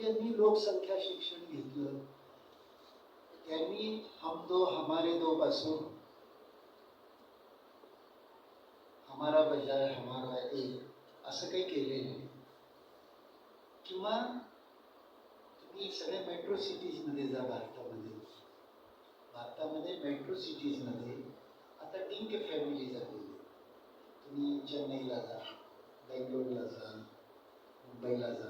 म्हणजे ज्यांनी लोकसंख्या शिक्षण घेतलं. त्यांनी हम दो हमारे दो पासून हमारा बजाय हमारा एक. असं काही केले नाही. किंवा तुम्ही सगळ्या मेट्रो सिटीजमध्ये जा भारतामध्ये. भारतामध्ये मेट्रो सिटीजमध्ये आता डिंक फॅमिली झालेली तुम्ही चेन्नईला जा बेंगलोरला जा मुंबईला जा.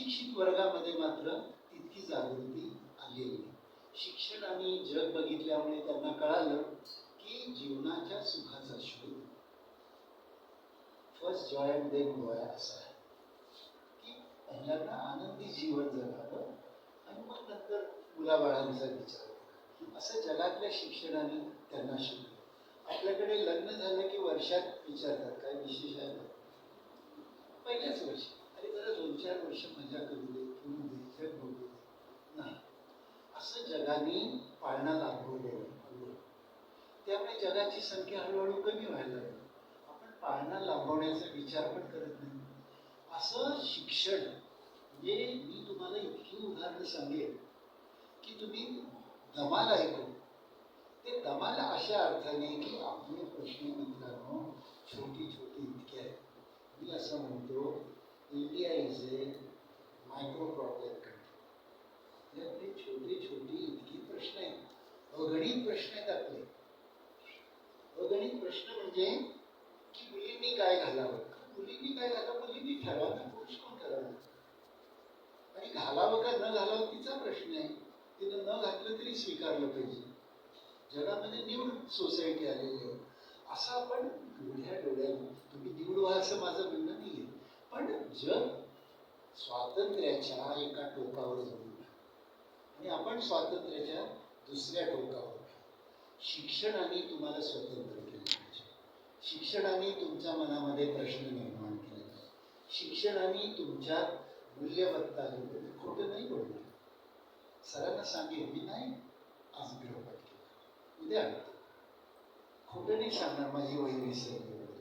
अशिक्षित वर्गामध्ये मात्र तितकी जागृती आलेली नाही शिक्षण आणि जग बघितल्यामुळे त्यांना कळालं की जीवनाच्या सुखाचा शोध फर्स्ट जॉय अँड देन असा आहे. की पहिल्यांदा आनंदी जीवन जगावं आणि मग नंतर मुलाबाळांचा विचार असं जगातल्या शिक्षणाने त्यांना शिकलं आपल्याकडे लग्न झालं की वर्षात विचारतात काय विशेष आहे का? पहिल्याच वर्षी अरे जरा दोन चार वर्ष मजा करू दे फिरू दे जग बघू दे नाही असं जगाने पाळणा लाभवलेलं त्यामुळे जगाची संख्या हळूहळू कमी व्हायला लागली. आपण पाळणा लांबवण्याचा विचार पण करत नाही. असं शिक्षण म्हणजे मी तुम्हाला इतकी उदाहरणं सांगेन की तुम्ही धमाल ऐकू ते धमाल अशा अर्थाने की आपले प्रश्न विचार प्रश्न आहेत आपले अगणित प्रश्न म्हणजे की मुलींनी काय घालावं? मुलींनी काय घालावं? मुलींनी ठरवावं पुरुष कोण ठरवणार? आणि घालावं का न घालावं तिचा प्रश्न आहे. तिनं न घातलं तरी स्वीकारलं पाहिजे. जगामध्ये निवड सोसायटी आलेली आहे. असं आपण डोळ्या डोळ्यानं तुम्ही निवड व्हा असं माझं म्हणणं नाही पण जग स्वातंत्र्याच्या एका टोकावर जाऊन आणि आपण स्वातंत्र्याच्या दुसऱ्या टोकावर शिक्षणाने तुम्हाला स्वतंत्र केलं पाहिजे. शिक्षणाने तुमच्या मनामध्ये प्रश्न निर्माण केले. शिक्षणाने तुमच्या मूल्यवत्ता खोटं नाही बोलणार. सरांना सांगेन मी नाही आज गृहपाठ केला. उद्या. खोटं नाही सांगणार माझी वय विसरली